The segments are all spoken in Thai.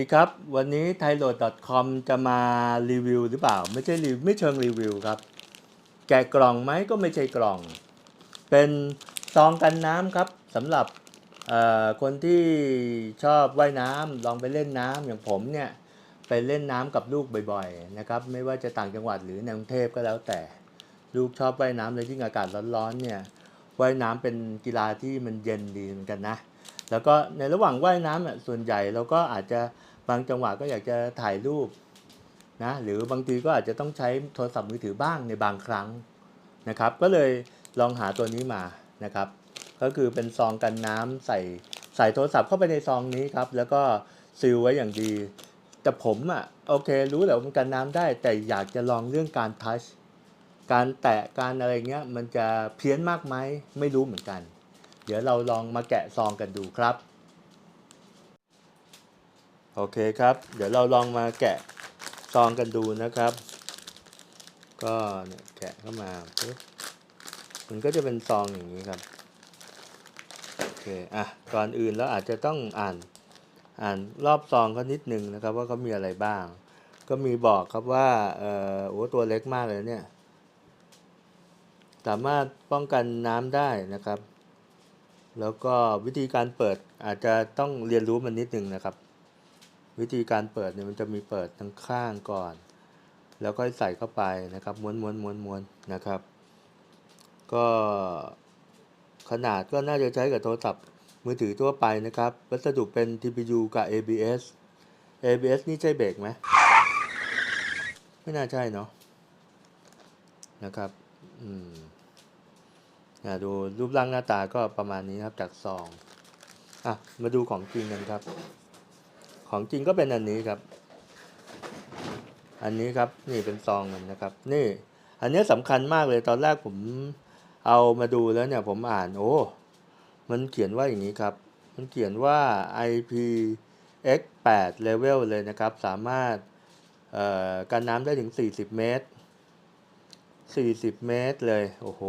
ดีครับ วันนี้ t h a i l o a d c o m จะมารีวิวหรือเปล่า ไม่ใช่รีวิวไม่เชิงรีวิวครับ แกะกล่องไหมก็ไม่ใช่กล่อง เป็นซองกันน้ำครับสำหรับคนที่ชอบว่ายน้ำลองไปเล่นน้ำอย่างผมเนี่ยไปเล่นน้ำกับลูกบ่อยๆนะครับไม่ว่าจะต่างจังหวัดหรือในกรุงเทพก็แล้วแต่ ลูกชอบว่ายน้ำเลยที่อากาศร้อนๆเนี่ยว่ายน้ำเป็นกีฬาที่มันเย็นดีเหมือนกันนะ แล้วก็ในระหว่างว่ายน้ำอะส่วนใหญ่เราก็อาจจะบางจังหวะก็อยากจะถ่ายรูปนะหรือบางทีก็อาจจะต้องใช้โทรศัพท์มือถือบ้างในบางครั้งนะครับ ก็เลยลองหาตัวนี้มานะครับ ก็คือเป็นซองกันน้ำใส่ใส่โทรศัพท์เข้าไปในซองนี้ครับ แล้วก็ซีลไว้อย่างดี แต่ผมอะโอเค รู้แหละว่ามันกันน้ำได้ แต่อยากจะลองเรื่องการทัชการแตะการอะไรเงี้ยมันจะเพี้ยนมากไหมไม่รู้เหมือนกัน เดี๋ยวเราลองมาแกะซองกันดูครับ โอเคครับ เดี๋ยวเราลองมาแกะซองกันดูนะครับ ก็เนี่ยแกะเข้ามาปึ๊บมันก็จะเป็นซองอย่างนี้ครับ โอเค อะ ก่อนอื่นแล้วอาจจะต้องอ่าน อ่านรอบซองเขานิดนึงนะครับ ว่าเขามีอะไรบ้าง ก็มีบอกครับว่า เออโอ้ตัวเล็กมากเลยเนี่ย สามารถป้องกันน้ำได้นะครับ แล้วก็วิธีการเปิดอาจจะต้องเรียนรู้มันนิดนึงนะครับ วิธีการเปิดเนี่ยมันจะมีเปิดทางข้างก่อน แล้วก็ใส่เข้าไปนะครับม้วนม้วนม้วนม้วนนะครับ ก็ขนาดก็น่าจะใช้กับโทรศัพท์มือถือทั่วไปนะครับ วัสดุเป็น TPU กับ ABS ABS นี่ใช่เบรกไหมไม่น่าใช่เนาะนะครับ อืม อะดูรูปร่างหน้าตาก็ประมาณนี้ครับจากซองอะมาดูของจริงกันครับ ของจริงก็เป็นอันนี้ครับ อันนี้ครับนี่เป็นซองมันนะครับ นี่ อันนี้สำคัญมากเลยตอนแรกผมเอามาดูแล้วเนี่ยผมอ่านโอ้ มันเขียนว่าอย่างนี้ครับ มันเขียนว่า IPX8 level เลยนะครับ สามารถกันน้ำได้ถึง 40 เมตร 40 เมตรเลย โอ้โห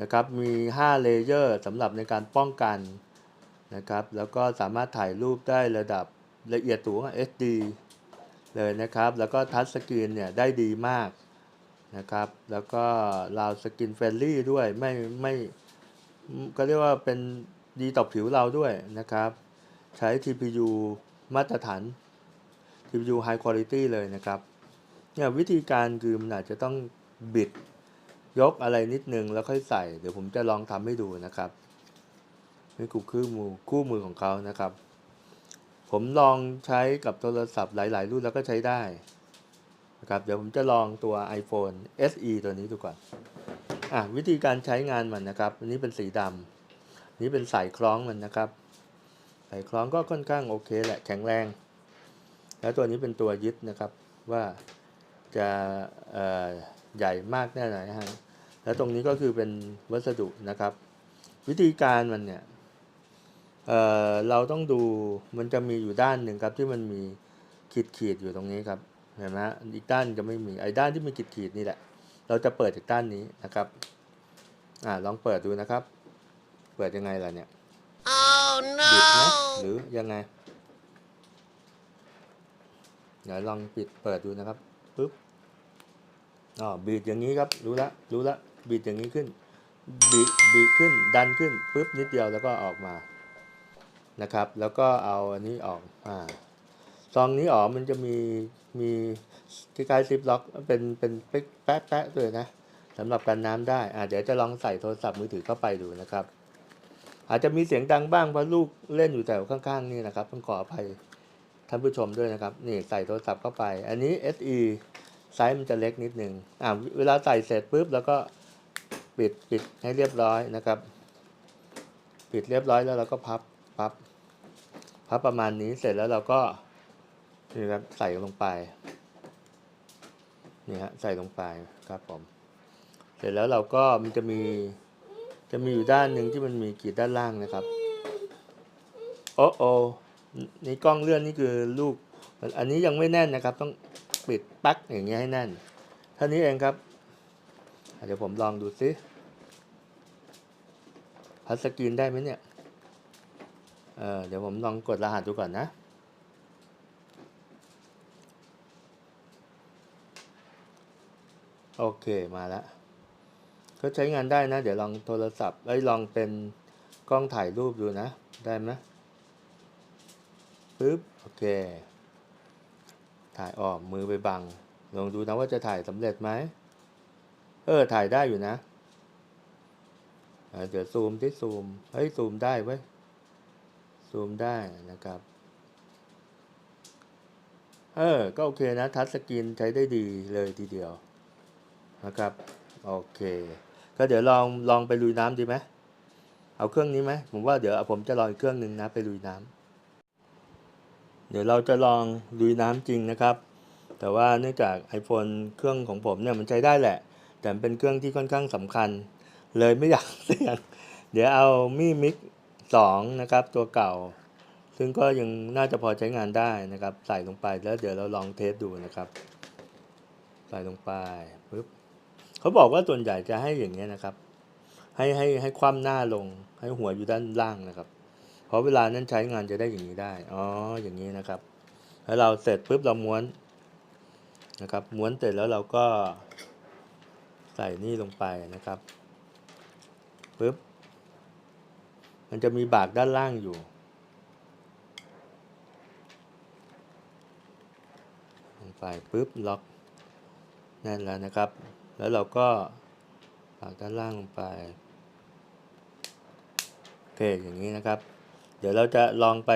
นะครับมี5เลเยอร์สำหรับในการป้องกันนะครับแล้วก็สามารถถ่ายรูปได้ระดับละเอียดสูง HD เลยนะครับ แล้วก็ทัชสกรีนเนี่ยได้ดีมากนะครับ แล้วก็ราวสกินเฟรนลี่ด้วยไม่ไม่ก็เรียกว่าเป็นดีต่อผิวเราด้วยนะครับ ใช้ TPU มาตรฐาน TPU High Quality เลยนะครับเนี่ยวิธีการคือมันอาจจะต้องบิด ยกอะไรนิดนึงแล้วค่อยใส่ เดี๋ยวผมจะลองทำให้ดูนะครับนี่คือคู่มือคู่มือของเขานะครับ ผมลองใช้กับโทรศัพท์หลาย ๆ รุ่นแล้วก็ใช้ได้นะครับเดี๋ยวผมจะลองตัว iPhone SE ตัวนี้ดูก่อนอะวิธีการใช้งานมันนะครับ อันนี้เป็นสีดำนี้เป็นสายคล้องมันนะครับ สายคล้องก็ค่อนข้างโอเคแหละแข็งแรง แล้วตัวนี้เป็นตัวยึดนะครับว่าจะใหญ่มากแน่ไหนฮะ แล้วตรงนี้ก็คือเป็นวัสดุนะครับ วิธีการมันเนี่ยเอ่อเราต้องดูมันจะมีอยู่ด้านหนึ่งครับที่มันมีขีดขีดๆอยู่ตรงนี้ครับเห็นไหมฮะอีกด้านจะไม่มีไอ้ด้านที่มีขีดขีดๆนี่แหละ เราจะเปิดจากด้านนี้นะครับอ่าลองเปิดดูนะครับ เปิดยังไงล่ะเนี่ย Oh บิดไหม no! หรือยังไงเดี๋ยวลองปิดเปิดดูนะครับปึ๊บอ๋อบีดอย่างนี้ครับรู้ละรู้ละ บีดอย่างนี้ขึ้นบีดบีดขึ้นดันขึ้นปึ๊บนิดเดียวแล้วก็ออกมานะครับ แล้วก็เอาอันนี้ออกอ่าซองนี้ออกมันจะมีมีคล้ายๆซิปล็อกเป็นเป็นแป๊ะแป๊ะด้วยนะสำหรับกันน้ำได้อ่าเดี๋ยวจะลองใส่โทรศัพท์มือถือเข้าไปดูนะครับ อาจจะมีเสียงดังบ้างเพราะลูกเล่นอยู่แถวข้างๆนี่นะครับต้องขออภัยท่านผู้ชมด้วยนะครับ นี่ใส่โทรศัพท์เข้าไป อันนี้ SE ไซส์มันจะเล็กนิดนึงอ่าเวลาใส่เสร็จปุ๊บแล้วก็ ปิดปิดให้เรียบร้อยนะครับ ปิดเรียบร้อยแล้วเราก็พับพับพับประมาณนี้เสร็จแล้วเราก็นี่ครับใส่ลงไปนี่ฮะใส่ลงไปครับผมเสร็จแล้วเราก็มันจะมีจะมีอยู่ด้านหนึ่งที่มันมีขีดด้านล่างนะครับโอ้โอนี่กล้องเลื่อนนี่คือลูก อันนี้ยังไม่แน่นนะครับ ต้องปิดปักอย่างเงี้ยให้แน่นเท่านี้เองครับ เดี๋ยวผมลองดูซิพัสกรีนได้ไหมเนี่ยเออเดี๋ยวผมลองกดรหัสดูก่อนนะ โอเคมาแล้วก็ใช้งานได้นะ เดี๋ยวลองโทรศัพท์ไอ้ลองเป็นกล้องถ่ายรูปดูนะ ได้ไหมปึ๊บ โอเค ถ่ายออกมือไปบัง ลองดูนะว่าจะถ่ายสำเร็จไหม เออ ถ่ายได้อยู่นะเดี๋ยวซูมที่ซูม เฮ้ย ซูมได้เว้ย ซูมได้นะครับ เออ ก็โอเคนะ ทัชสกรีนใช้ได้ดีเลยทีเดียว นะครับ โอเค ก็เดี๋ยวลองลองไปลุยน้ำดีไหม เอาเครื่องนี้ไหม ผมว่าเดี๋ยวผมจะลองอีกเครื่องหนึ่งนะ ไปลุยน้ำ เดี๋ยวเราจะลองลุยน้ำจริงนะครับ แต่ว่าเนื่องจาก iPhone เครื่องของผมเนี่ยมันใช้ได้แหละ แต่เป็นเครื่องที่ค่อนข้างสำคัญ เลยไม่อยากเสี่ยง เดี๋ยวเอามี่มิกสองนะครับ ตัวเก่า ซึ่งก็ยังน่าจะพอใช้งานได้นะครับ ใส่ลงไปแล้วเดี๋ยวเราลองเทสดูนะครับ ใส่ลงไปปึ๊บเขาบอกว่าส่วนใหญ่จะให้อย่างเงี้ยนะครับ ให้ให้ให้คว่ำหน้าลง ให้หัวอยู่ด้านล่างนะครับ เพราะเวลานั้นใช้งานจะได้อย่างนี้ได้ อ๋อ อย่างนี้นะครับ แล้วเราเสร็จปุ๊บเราม้วนนะครับ ม้วนเสร็จแล้วเราก็ ใส่นี่ลงไปนะครับปุ๊บมันจะมีบากด้านล่างอยู่ลงไปปุ๊บล็อกแน่นแล้วนะครับ แล้วเราก็บากด้านล่างลงไปโอเคอย่างนี้นะครับ เดี๋ยวเราจะลองไป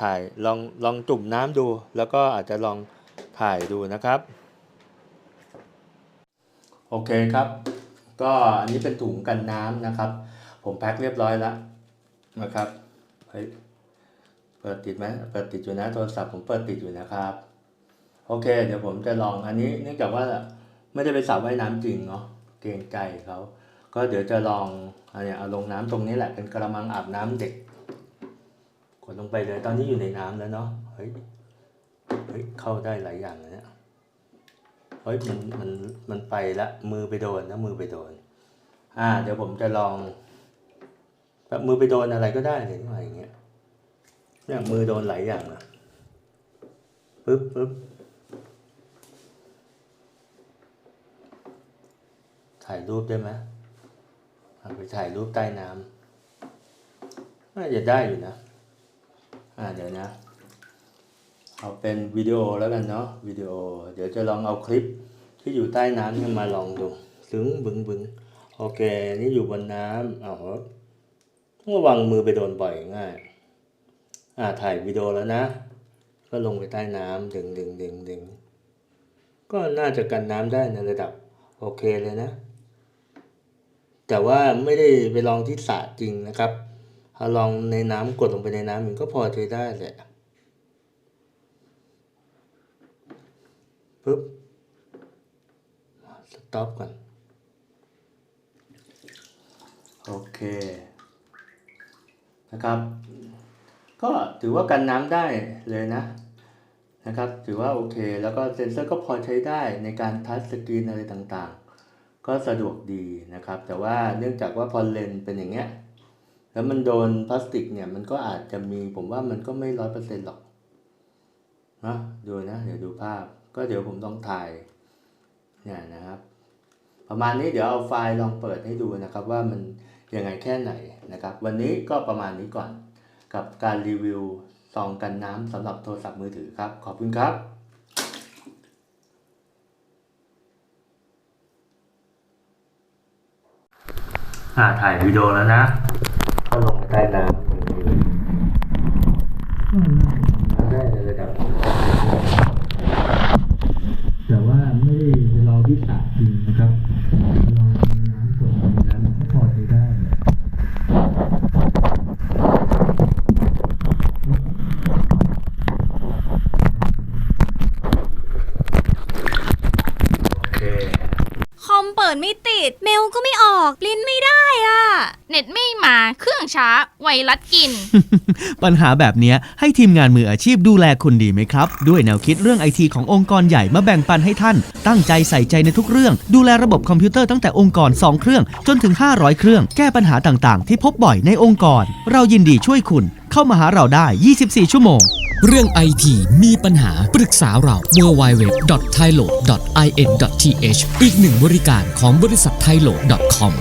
ถ่ายลองลองจุ่มน้ำดู แล้วก็อาจจะลองถ่ายดูนะครับ โอเคครับ ก็อันนี้เป็นถุงกันน้ำนะครับ ผมแพ็คเรียบร้อยแล้วนะครับเฮ้ยเปิดติดไหมเปิดติดอยู่นะโทรศัพท์ผมเปิดติดอยู่นะครับ โอเค เดี๋ยวผมจะลองอันนี้เนื่องจากว่าไม่ได้ไปสระว่ายน้ำจริงเนาะเกรงใจเขาก็เดี๋ยวจะลองอันเนี้ยเอาลงน้ำตรงนี้แหละเป็นกระมังอาบน้ำเด็กกดลงไปเลยตอนนี้อยู่ในน้ำแล้วเนาะเฮ้ยเฮ้ยเข้าได้หลายอย่างเลยเนี่ย เฮ้ยมันมันมันไปละมือไปโดนนะมือไปโดน อ่า เดี๋ยวผมจะลองแบบมือไปโดนอะไรก็ได้เลยนี่หว่าอย่างเงี้ยเนี่ยมือโดนหลายอย่างนะปึ๊บปึ๊บถ่ายรูปได้ไหมเอาไปถ่ายรูปใต้น้ำน่าจะได้อยู่นะ อ่าเดี๋ยวนะ เอาเป็นวิดีโอแล้วกันเนาะวิดีโอ เดี๋ยวจะลองเอาคลิปที่อยู่ใต้น้ำเนี่ยมาลองดูซึ้งบึงบึงโอเค นี่อยู่บนน้ำเอาต้องระวังมือไปโดนบ่อยง่าย อ่าถ่ายวิดีโอแล้วนะ ก็ลงไปใต้น้ำดึงดึงดึงดึงก็น่าจะกันน้ำได้ในระดับโอเคเลยนะ แต่ว่าไม่ได้ไปลองที่สระจริงนะครับถ้าลองในน้ำกดลงไปในน้ำมันก็พอใช้ได้แหละ ปึ๊บสต็อปก่อน โอเค นะครับ ก็ถือว่ากันน้ำได้เลยนะ นะครับ ถือว่าโอเค แล้วก็เซ็นเซอร์ก็พอใช้ได้ในการทัชสกรีนอะไรต่างๆ ก็สะดวกดีนะครับ แต่ว่าเนื่องจากว่าพอเลนเป็นอย่างเงี้ย แล้วมันโดนพลาสติกเนี่ย มันก็อาจจะมี ผมว่ามันก็ไม่ร้อยเปอร์เซ็นต์หรอกนะดูนะ เดี๋ยวดูภาพ ก็เดี๋ยวผมต้องถ่ายเนี่ยนะครับ ประมาณนี้เดี๋ยวเอาไฟล์ลองเปิดให้ดูนะครับ ว่ามันยังไงแค่ไหนนะครับ วันนี้ก็ประมาณนี้ก่อน กับการรีวิวซองกันน้ำสำหรับโทรศัพท์มือถือครับ ขอบคุณครับอ่าถ่ายวิดีโอแล้วนะ ก็ลงไปใต้น้ำได้ในระดับแต่ว่าไม่ได้ไปลองที่สระจริงนะครับลองในน้ำกดในน้ำก็พอใช้ได้เลย โอเค คอมเปิ ดไม่ติด เมลก็ไม่ออกปริ้นไม่ได้อะเน็ตไม่มาเครื่องช้า ไวรัสกิน ปัญหาแบบเนี้ยให้ทีมงานมืออาชีพดูแลคุณดีไหมครับ ด้วยแนวคิดเรื่องไอทีขององค์กรใหญ่มาแบ่งปันให้ท่าน ตั้งใจใส่ใจในทุกเรื่อง ดูแลระบบคอมพิวเตอร์ตั้งแต่องค์กร 2 เครื่อง จนถึง 500 เครื่อง แก้ปัญหาต่างๆ ที่พบบ่อยในองค์กร เรายินดีช่วยคุณ เข้ามาหาเราได้ 24 ชั่วโมง เรื่องไอทีมีปัญหาปรึกษาเรา www.thailo.in.th อีกหนึ่งบริการของบริษัท thailo.com